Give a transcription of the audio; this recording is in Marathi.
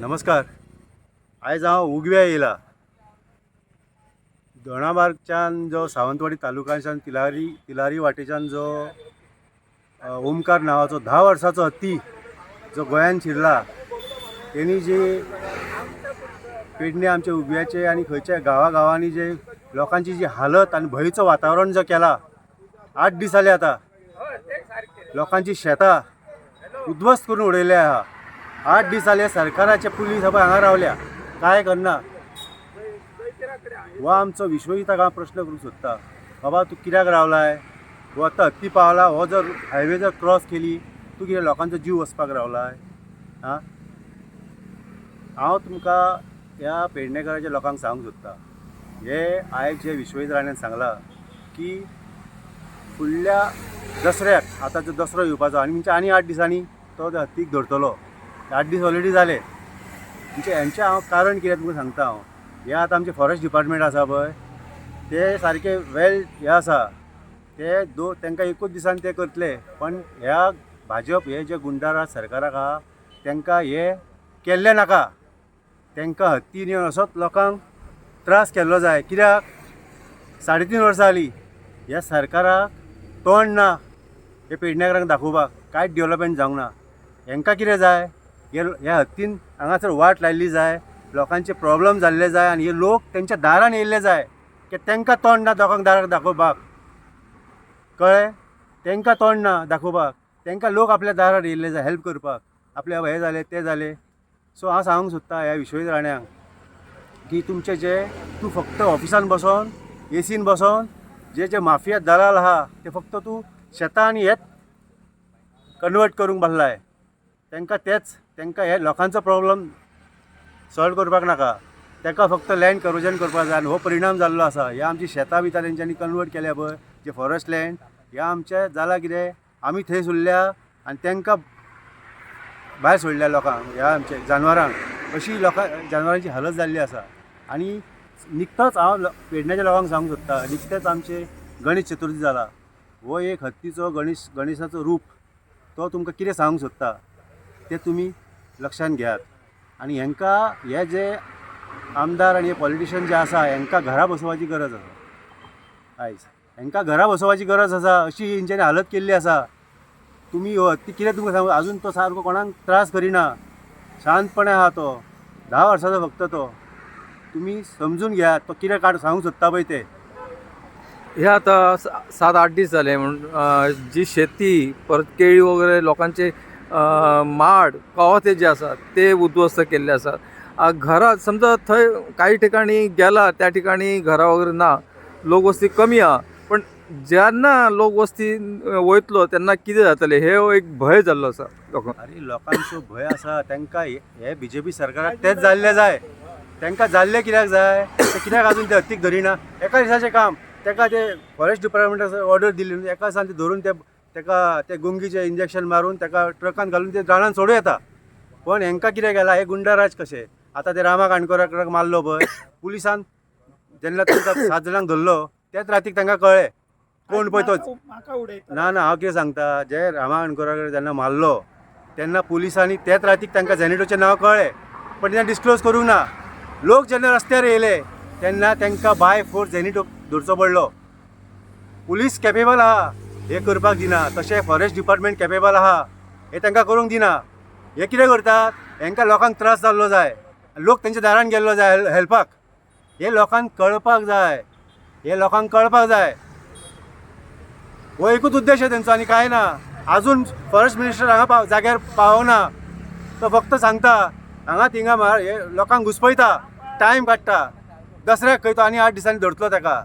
नमस्कार. आयज हांव उगव्या येयला दोणामार्गच्यान जो सावंतवाडी तालुक्याच्यान तिलारी तिलारी वाटेच्यान जो ओमकार नांवाचो धा वर्साचो हत्ती जो गोंयान शिरला तेणी जी पेडणे आमचे उगव्याचे आनी खंयच्या गांवागांवांनी जे लोकांची जी हालत आनी भंयचो वातावरण जो केला आठ दीस जाले आतां. लोकांची शेतां उद्वस्त करून उडयल्या आहा आठ दीस जाले सरकाराचे पुलीस बाबा हांगा रावल्या काय करना हो आमचो विश्वहिताक हांव प्रश्न करूंक सोदता बाबा तूं कित्याक रावलाय? हो आतां हत्ती पावला हो जर हायवे जर क्रॉस केली तूं कितें लोकांचो जीव वचपाक रावलाय? आं हांव तुमकां ह्या पेडणेकाराच्या लोकांक सांगूंक सोदता हे आयज जे विश्वजीत राण्यान सांगलां की फुडल्या दसऱ्याक आतां जो दसरो येवपाचो आनी म्हणजे आनी आठ दिसांनी तो त्या हत्तीक धरतलो आठ दीस ऑलरेडी जाले म्हणजे हेंचें हांव कारण कितें तुमकां सांगता हो. हांव हे आतां आमचें फॉरेस्ट डिपार्टमेंट आसा पळय ते सारके वेल हे आसा ते दो तांकां एकूच दिसान ते करतले. पण ह्या भाजप हे जे गुंडाराज सरकाराक आहा तांकां हे केल्ले नाका. तांकां हत्तीन येवन असोच लोकांक त्रास केल्लो जाय. कित्याक? साडे तीन वर्सां जालीं ह्या सरकाराक तोंड ना. हे पेडणेकारांक दाखोवपाक. कांयच डेवलपमेंट जावंक ना. हेंकां कितें जाय? हे ह्या हत्तीन हांगासर वाट लायल्ली जाय लोकांचे प्रॉब्लेम जाल्ले जाय आनी हे लोक तेंच्या दारान येयल्ले जाय की तांकां तोंड ना लोकांक दाराक दाखोवपाक. कळ्ळें? तांकां तोंड ना दाखोवपाक. तांकां लोक आपल्या दारार येयल्ले जाय हेल्प करपाक. आपल्या हे जाले ते जाले सो हांव सांगूंक सोदता ह्या विश्वजीत राण्याक की तुमचे जे तूं फक्त ऑफिसान बसोन एसीन बसोन जे जे माफिया दलाल आहा ते फक्त तूं शेतां आनी हेच कन्वर्ट करूंक बसलाय तांकां तेच तांकां हे लोकांचो प्रोब्लम सॉल्व करपाक नाका. ताका फक्त लँड करोजन करपाक जाय आनी हो परिणाम जाल्लो आसा. हे आमची शेतां बी तेंच्यांनी कन्वर्ट केल्या पळय जे फॉरेस्ट लँड हे आमचे जाला कितें? आमी थंय सोडल्या आनी तांकां भायर सोडल्या लोकांक ह्या आमच्या जानवरांक. अशी लोकां जानवरांची हालत जाल्ली आसा. आनी निकतोच हांव पेडण्याच्या लोकांक सांगूंक सोदता निकतेच आमचे गणेश चतुर्थी जाला. हो एक हत्तीचो गणेश गणेशाचो रूप तो तुमकां कितें सांगूंक सोदता? तें तुमी लक्षात घेयात. आनी हेंकां हे जे आमदार आनी हे पॉलिटिशियन जे आसा हेंकां घरा बसोवपाची गरज आसा आयज हेंकां घरा बसोवपाची गरज आसा अशी हेंच्यांनी हालत केल्ली आसा तुमी हो, ती कितें तुमकां सांगू? आजून तो सारको कोणाक त्रास करिना. शांतपणे आहा तो. धा वर्सांचो फक्त तो. तुमी समजून घेयात तो कितें काड सांगूंक सोदता पळय ते? हे आता सात आठ दीस झाले म्हणून जी शेती परत केळी वगैरे लोकांचे माड कवाथे जे आसात ते उद्ध्वस्त केल्ले आसात घरात समजा थंय काही ठिकाणी गेला त्या ठिकाणी घरा वगैरे ना लोकवस्ती कमी आहा पण जेन्ना लोकवस्ती वयतलो तेन्ना कितें जातलें? हे एक भंय जाल्लो आसा लोकांक अरे लोकांचो भंय आसा तांकां हे- बी जे पी सरकाराक तेच जाल्ले जाय. तांकां जाल्ले कित्याक जाय? ते कित्याक आजून ते हत्तीक धरिना? एका दिसाचें काम ताका ते फॉरेस्ट डिपार्टमेंटान ऑर्डर दिली न्हू एका दिसान ते धरून ते तेका ते गुंगीचे इंजेक्शन मारून तेका ट्रकान घालून ते रानान सोडूं येता. पण हेंकां कितें केलां हे गुंडाराज कशे? आतां ते रामा काणकोराक मारलो पळय पुलिसान जेन्ना तांकां सात जाणांक धरलो त्याच रातीक तांकां कळ्ळें. कोण पळय तोच? ना ना हांव कितें सांगता? जे रामा काणकोराक जेन्ना मारलो तेन्ना पुलिसांनी त्याच रातीक तांकां झॅनेटोचें नांव कळ्ळें. पण तेन्ना डिस्क्लोज करूंक ना. लोक जेन्ना रस्त्यार येयले तेन्ना तांकां बाय फोर्स झॅनेटो धरचो पडलो. पुलीस कॅपेबल आहा हे करपाक दिना तशें फॉरेस्ट डिपार्टमेंट कॅपेबल आहा. हे तांकां करूंक दिना. हे कितें करतात? हेंकां लोकांक त्रास जाल्लो जाय. लोक तेंच्या दारान गेल्लो जाय हेल्पाक हे लोकांक कळपाक जाय. हे लोकांक कळपाक जाय. हो एकूच उद्देश आहे आनी कांय ना. अजून फॉरेस्ट मिनिस्टर हांगा पाव जाग्यार पावना. तो फक्त सांगता हांगा थिंगा लोकांक घुसपयता. टायम काडटा दसऱ्याक खंय तो आनी आठ दिसांनी धरतलो ताका.